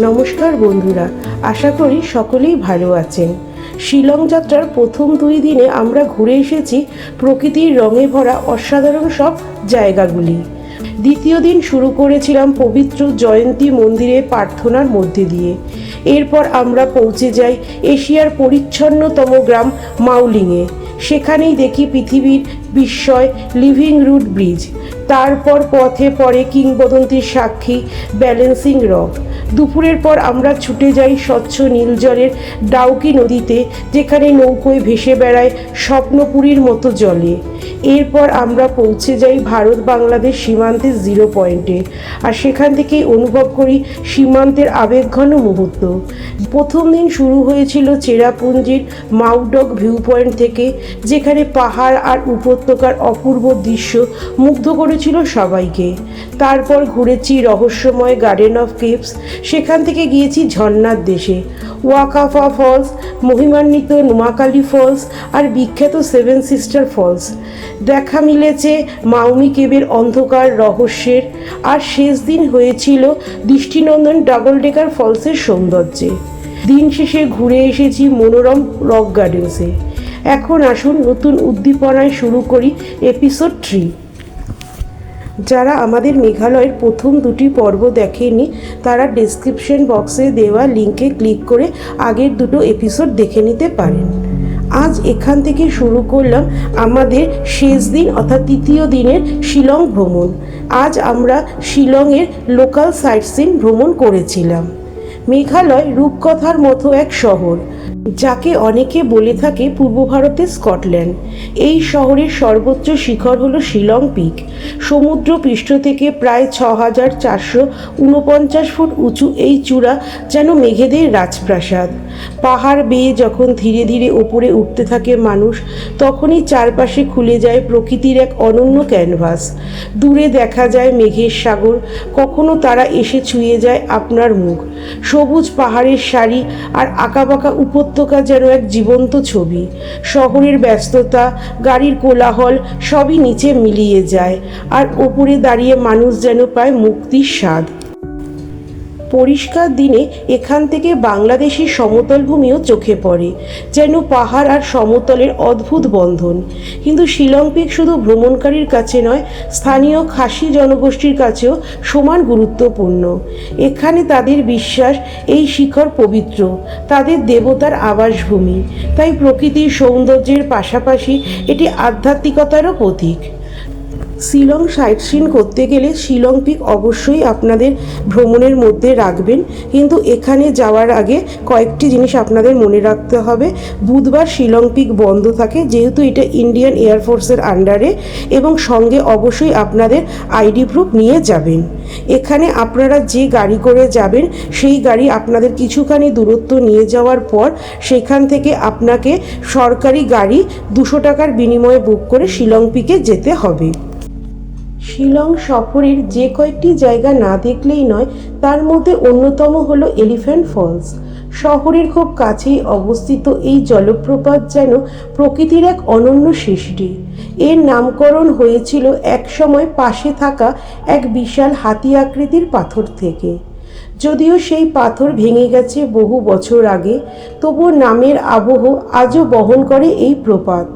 নমস্কার বন্ধুরা, আশা করি সকলেই ভালো আছেন। শিলং যাত্রার প্রথম দুই দিনে আমরা ঘুরে এসেছি প্রকৃতির রঙে ভরা অসাধারণ সব জায়গাগুলি। দ্বিতীয় দিন শুরু করেছিলাম পবিত্র জয়ন্তী মন্দিরে প্রার্থনার মধ্যে দিয়ে। এরপর আমরা পৌঁছে যাই এশিয়ার পরিচ্ছন্নতম গ্রাম মাউলিংয়ে সেখানেই দেখি পৃথিবীর বিস্ময় লিভিং রুট ব্রিজ তারপর পথে পড়ে কিংবদন্তির সাক্ষী ব্যালেন্সিং রক দুপুরের পর আমরা ছুটে যাই স্বচ্ছ নীল জলের ডাউকি নদীতে, যেখানে নৌকোয় ভেসে বেড়ায় স্বপ্নপুরীর মতো জলে। এরপর আমরা পৌঁছে যাই ভারত বাংলাদেশ সীমান্তের জিরো পয়েন্টে আর সেখান থেকেই অনুভব করি সীমান্তের আবেগঘন মুহূর্ত। প্রথম দিন শুরু হয়েছিল চেরাপুঞ্জির মাউডক ভিউ পয়েন্ট থেকে, যেখানে পাহাড় আর উপত্যকার অপূর্ব দৃশ্য মুগ্ধ করেছিল সবাইকে। তারপর ঘুরেছি রহস্যময় গার্ডেন অফ কেপস সেখান থেকে গিয়েছি ঝর্ণার দেশে। ওয়াকাফা ফলস মহিমান্বিত নোমাকালী ফলস আর বিখ্যাত সেভেন সিস্টার ফলস দেখা মিলেছে মাউমি কেবের অন্ধকার রহস্যের, আর শেষ দিন হয়েছিল দৃষ্টিনন্দন ডাবল ডেকার ফলসের সৌন্দর্যে। দিন শেষে ঘুরে এসেছি মনোরম রক গার্ডেন্সে এখন আসুন নতুন উদ্দীপনায় শুরু করি এপিসোড থ্রি যারা আমাদের মেঘালয়ের প্রথম দুটি পর্ব দেখেনি, তারা ডেসক্রিপশন বক্সে দেওয়া লিঙ্কে ক্লিক করে আগের দুটো এপিসোড দেখে নিতে পারেন। আজ এখান থেকে শুরু করলাম আমাদের শেষ দিন অর্থাৎ তৃতীয় দিনের শিলং ভ্রমণ। আজ আমরা শিলংয়ের লোকাল সাইট সিন ভ্রমণ করেছিলাম। মেঘালয় রূপকথার মতো এক শহর, যাকে অনেকে বলে থাকে পূর্ব ভারতের স্কটল্যান্ড। এই শহরের সর্বোচ্চ শিখর হলো শিলং পিক। সমুদ্র পৃষ্ঠ থেকে প্রায় ছ হাজার চারশো উনপঞ্চাশ ফুট উঁচু এই চূড়া যেন মেঘেদের রাজপ্রাসাদ। পাহাড় বেয়ে যখন ধীরে ধীরে ওপরে উঠতে থাকে মানুষ, তখনই চারপাশে খুলে যায় প্রকৃতির এক অনন্য ক্যানভাস। দূরে দেখা যায় মেঘের সাগর, কখনো তারা এসে ছুঁয়ে যায় আপনার মুখ। সবুজ পাহাড়ের সারি আর আঁকাবাঁকা উপত্যকা যেন এক জীবন্ত ছবি। শহরের ব্যস্ততা, গাড়ির কোলাহল সবই নিচে মিলিয়ে যায়, আর ওপরে দাঁড়িয়ে মানুষ যেন পায় মুক্তির স্বাদ। পরিষ্কার দিনে এখান থেকে বাংলাদেশের সমতল ভূমিও চোখে পড়ে, যেন পাহাড় আর সমতলের অদ্ভুত বন্ধন। কিন্তু শিলং পিক শুধু ভ্রমণকারীর কাছে নয়, স্থানীয় খাসি জনগোষ্ঠীর কাছেও সমান গুরুত্বপূর্ণ। এখানে তাদের বিশ্বাস এই শিখর পবিত্র, তাদের দেবতার আবাসভূমি। তাই প্রকৃতির সৌন্দর্যের পাশাপাশি এটি আধ্যাত্মিকতারও প্রতীক। শিলং সাইট সিন করতে গেলে শিলং পিক অবশ্যই আপনাদের ভ্রমণের মধ্যে রাখবেন। কিন্তু এখানে যাওয়ার আগে কয়েকটি জিনিস আপনাদের মনে রাখতে হবে। বুধবার শিলং পিক বন্ধ থাকে, যেহেতু এটা ইন্ডিয়ান এয়ারফোর্সের আন্ডারে এবং সঙ্গে অবশ্যই আপনাদের আইডি প্রুফ নিয়ে যাবেন। এখানে আপনারা যে গাড়ি করে যাবেন, সেই গাড়ি আপনাদের কিছুখানি দূরত্ব নিয়ে যাওয়ার পর সেখান থেকে আপনাকে সরকারি গাড়ি দুশো টাকার বিনিময়ে বুক করে শিলং পিকে যেতে হবে। শিলং সফরের যে কয়েকটি জায়গা না দেখলেই নয়, তার মধ্যে অন্যতম হলো এলিফ্যান্ট ফলস। শহরের খুব কাছেই অবস্থিত এই জলপ্রপাত যেন প্রকৃতির এক অনন্য সৃষ্টি। এর নামকরণ হয়েছিল একসময় পাশে থাকা এক বিশাল হাতি আকৃতির পাথর থেকে। যদিও সেই পাথর ভেঙে গেছে বহু বছর আগে, তবুও নামের আবহ আজও বহন করে এই প্রপাত।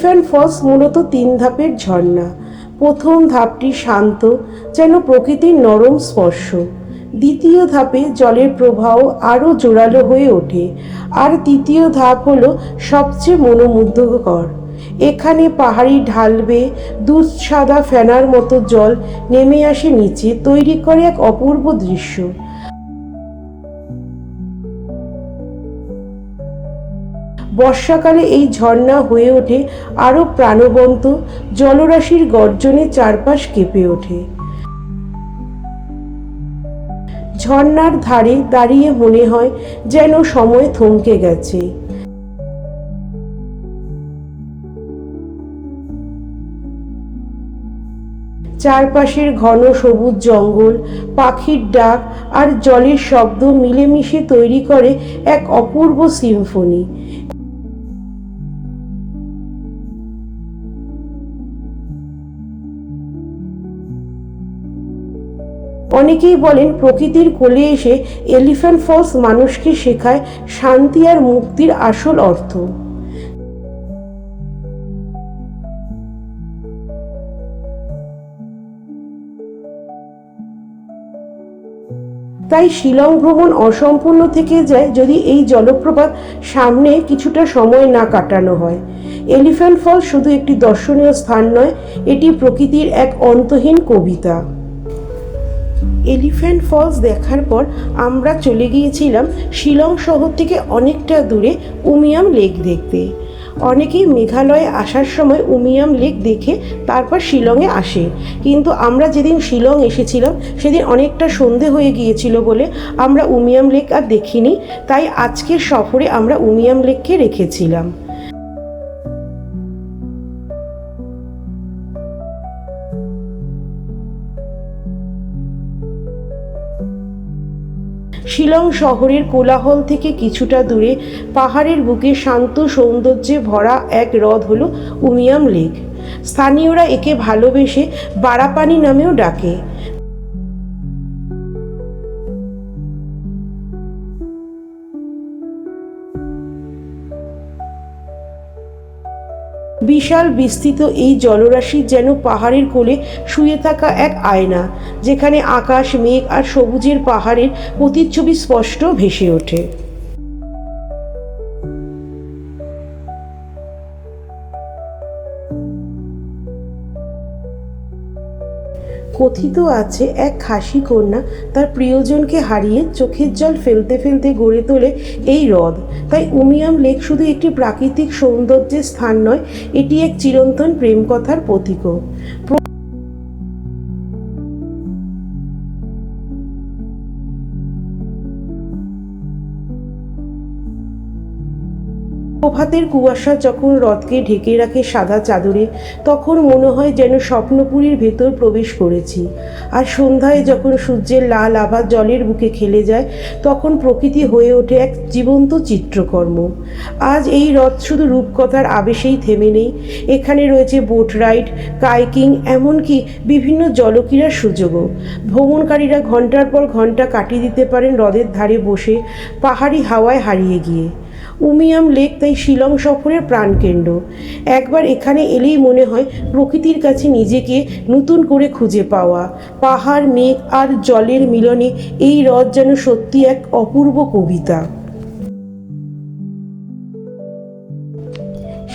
এলিফ্যান্ট ফলস মূলত তিন ধাপের ঝর্ণা। প্রথম ধাপটি শান্ত, যেন প্রকৃতির নরম স্পর্শ। দ্বিতীয় ধাপে জলের প্রবাহ আরও জোরালো হয়ে ওঠে। আর তৃতীয় ধাপ হলো সবচেয়ে মনোমুগ্ধকর। এখানে পাহাড়ি ঢাল বেয়ে দুধ সাদা ফেনার মতো জল নেমে আসে নিচে, তৈরি করে এক অপূর্ব দৃশ্য। বর্ষাকালে এই ঝর্ণা হয়ে ওঠে আরও প্রাণবন্ত, জলরাশির গর্জনে চারপাশ কেঁপে ওঠে। ঝর্ণার ধারে দাঁড়িয়ে মনে হয় যেন সময় থমকে গেছে। চারপাশের ঘন সবুজ জঙ্গল, পাখির ডাক আর জলের শব্দ মিলেমিশে তৈরি করে এক অপূর্ব সিম্ফনি। অনেকেই বলেন, প্রকৃতির কোলে এসে এলিফ্যান্ট ফলস মানুষকে শেখায় শান্তি আর মুক্তির আসল অর্থ। তাই শিলং ভ্রমণ অসম্পূর্ণ থেকে যায় যদি এই জলপ্রপাত সামনে কিছুটা সময় না কাটানো হয়। এলিফ্যান্ট ফল শুধু একটি দর্শনীয় স্থান নয়, এটি প্রকৃতির এক অন্তহীন কবিতা। এলিফ্যান্ট ফলস দেখার পর আমরা চলে গিয়েছিলাম শিলং শহর থেকে অনেকটা দূরে উমিয়াম লেক দেখতে। অনেকেই মেঘালয়ে আসার সময় উমিয়াম লেক দেখে তারপর শিলংয়ে আসে। কিন্তু আমরা যেদিন শিলং এসেছিলাম, সেদিন অনেকটা সন্ধে হয়ে গিয়েছিল বলে আমরা উমিয়াম লেক আর দেখিনি। তাই আজকের সফরে আমরা উমিয়াম লেককে রেখেছিলাম। শিলং শহরের কোলাহল থেকে কিছুটা দূরে পাহাড়ের বুকে শান্ত সৌন্দর্যে ভরা এক হ্রদ হল উমিয়াম লেক। স্থানীয়রা একে ভালোবেসে বারাপানি নামেও ডাকে। বিশাল বিস্তৃত এই জলরাশি যেন পাহাড়ের কোলে শুয়ে থাকা এক আয়না, যেখানে আকাশ, মেঘ আর সবুজের পাহাড়ের প্রতিচ্ছবি স্পষ্ট ভেসে ওঠে। কথিত আছে, এক খাসি কন্যা তার প্রিয়জনকে হারিয়ে চোখের জল ফেলতে ফেলতে গড়ে তোলে এই হ্রদ। তাই উমিয়াম লেক শুধু একটি প্রাকৃতিক সৌন্দর্যের স্থান নয়, এটি এক চিরন্তন প্রেম কথার প্রতীকও। প্রভাতের কুয়াশা যখন হ্রদকে ঢেকে রাখে সাদা চাদরে, তখন মনে হয় যেন স্বপ্নপুরীর ভেতর প্রবেশ করেছি। আর সন্ধ্যায় যখন সূর্যের লাল আভা জলের বুকে খেলে যায়, তখন প্রকৃতি হয়ে ওঠে এক জীবন্ত চিত্রকর্ম। আজ এই হ্রদ শুধু রূপকথার আবেশেই থেমে নেই। এখানে রয়েছে বোট রাইড, কাইকিং, এমনকি বিভিন্ন জলক্রীড়ার সুযোগও। ভ্রমণকারীরা ঘণ্টার পর ঘণ্টা কাটিয়ে দিতে পারেন হ্রদের ধারে বসে পাহাড়ি হাওয়ায় হারিয়ে গিয়ে। উমিয়াম লেক তাই শিলং সফরের প্রাণকেন্দ্র। একবার এখানে এলেই মনে হয় প্রকৃতির কাছে নিজেকে নতুন করে খুঁজে পাওয়া। পাহাড়, মেঘ আর জলের মিলনে এই হ্রদ যেন সত্যি এক অপূর্ব কবিতা।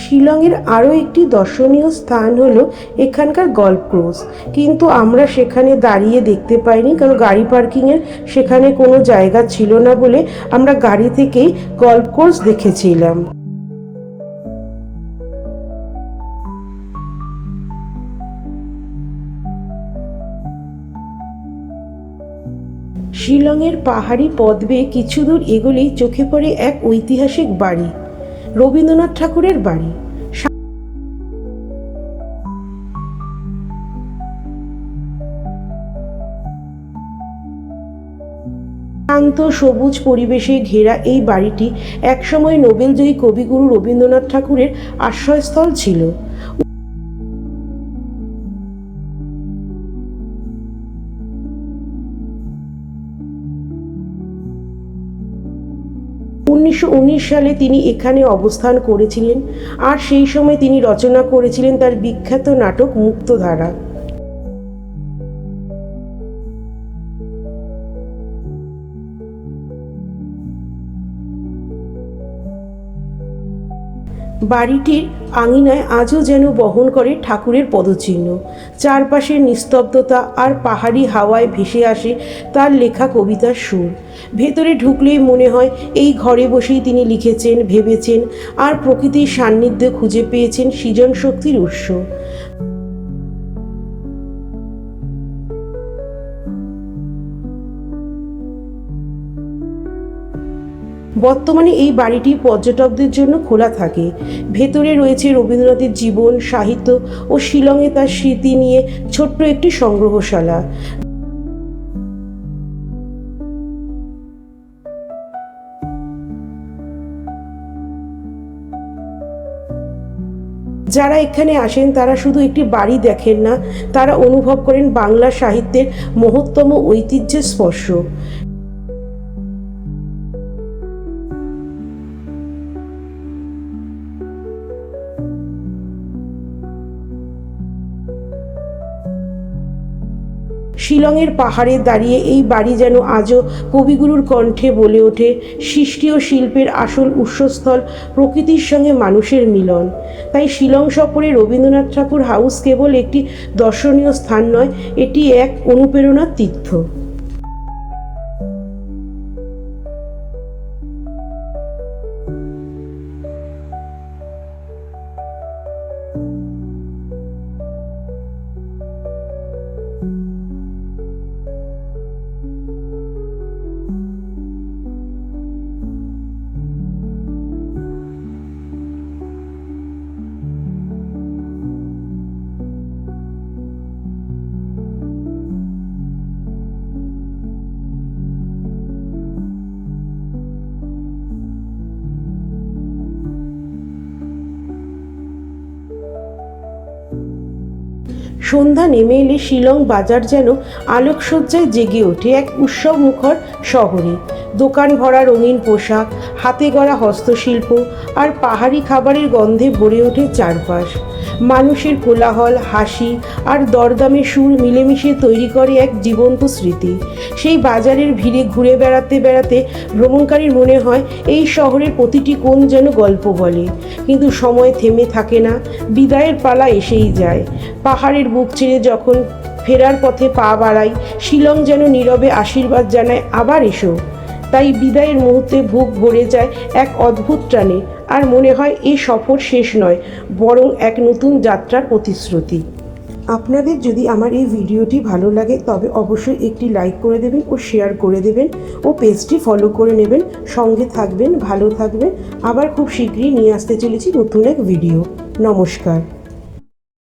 শিলংয়ের আরও একটি দর্শনীয় স্থান হলো এখানকার গল্ফ কোর্স কিন্তু আমরা সেখানে দাঁড়িয়ে দেখতে পাইনি, কারণ গাড়ি পার্কিংয়ের সেখানে কোনো জায়গা ছিল না বলে আমরা গাড়ি থেকেই গল্ফ কোর্স দেখেছিলাম। শিলংয়ের পাহাড়ি পথ বেয়ে কিছু দূর এগোলেই চোখে পড়ে এক ঐতিহাসিক বাড়ি। রবীন্দ্রনাথ ঠাকুরের বাড়ি। শান্ত, সবুজ পরিবেশে ঘেরা এই বাড়িটি একসময় নোবেলজয়ী কবিগুরু রবীন্দ্রনাথ ঠাকুরের আশ্রয়স্থল ছিল। উনিশশো উনিশ সালে তিনি এখানে অবস্থান করেছিলেন। আর সেই সময় তিনি রচনা করেছিলেন তার বিখ্যাত নাটক মুক্তধারা। বাড়িটির আঙিনায় আজও যেন বহন করে ঠাকুরের পদচিহ্ন। চারপাশের নিস্তব্ধতা আর পাহাড়ি হাওয়ায় ভেসে আসে তার লেখা কবিতার সুর। ভেতরে ঢুকলেই মনে হয় এই ঘরে বসেই তিনি লিখেছেন, ভেবেছেন আর প্রকৃতির সান্নিধ্য খুঁজে পেয়েছেন সৃজন শক্তির উৎস। বর্তমানে এই বাড়িটি পর্যটকদের জন্য খোলা থাকে। ভেতরে রয়েছে রবীন্দ্রনাথের জীবন, সাহিত্য ও শিলংয়ে তার স্মৃতি নিয়ে ছোট্ট একটি সংগ্রহশালা। যারা এখানে আসেন, তারা শুধু একটি বাড়ি দেখেন না, তারা অনুভব করেন বাংলা সাহিত্যের মহত্তম ঐতিহ্যের স্পর্শ। শিলংয়ের পাহাড়ে দাঁড়িয়ে এই বাড়ি যেন আজও কবিগুরুর কণ্ঠে বলে ওঠে সৃষ্টি ও শিল্পের আসল উৎসস্থল প্রকৃতির সঙ্গে মানুষের মিলন। তাই শিলং সফরে রবীন্দ্রনাথ ঠাকুর হাউস কেবল একটি দর্শনীয় স্থান নয়, এটি এক অনুপ্রেরণার তীর্থ। সন্ধ্যা নেমে এলে শিলং বাজার যেন আলোকসজ্জায় জেগে ওঠে এক উৎসব মুখর শহরে। দোকান ভরা রঙিন পোশাক, হাতে গড়া হস্তশিল্প আর পাহাড়ি খাবারের গন্ধে ভরে ওঠে চারপাশ। মানুষের কোলাহল, হাসি আর দরদামে সুর মিলেমিশে তৈরি করে এক জীবন্ত স্মৃতি। সেই বাজারের ভিড়ে ঘুরে বেড়াতে বেড়াতে ভ্রমণকারীর মনে হয়, এই শহরের প্রতিটি কোণ যেন গল্প বলে। কিন্তু সময় থেমে থাকে না, বিদায়ের পালা এসেই যায়। পাহাড়ের বুক ছেড়ে যখন ফেরার পথে পা বাড়াই, শিলং যেন নীরবে আশীর্বাদ জানায়, আবার এসো। তাই বিদায়ের মুহূর্তে বুক ভরে যায় এক অদ্ভুত টানে, আর মনে হয় এ সফর শেষ নয়, বরং এক নতুন যাত্রার প্রতিশ্রুতি। আপনাদের যদি আমার এই ভিডিওটি ভালো লাগে, তবে অবশ্যই একটি লাইক করে দেবেন ও শেয়ার করে দেবেন ও পেজটি ফলো করে নেবেন। সঙ্গে থাকবেন, ভালো থাকবেন। আবার খুব শীঘ্রই নিয়ে আসতে চলেছি নতুন এক ভিডিও। নমস্কার।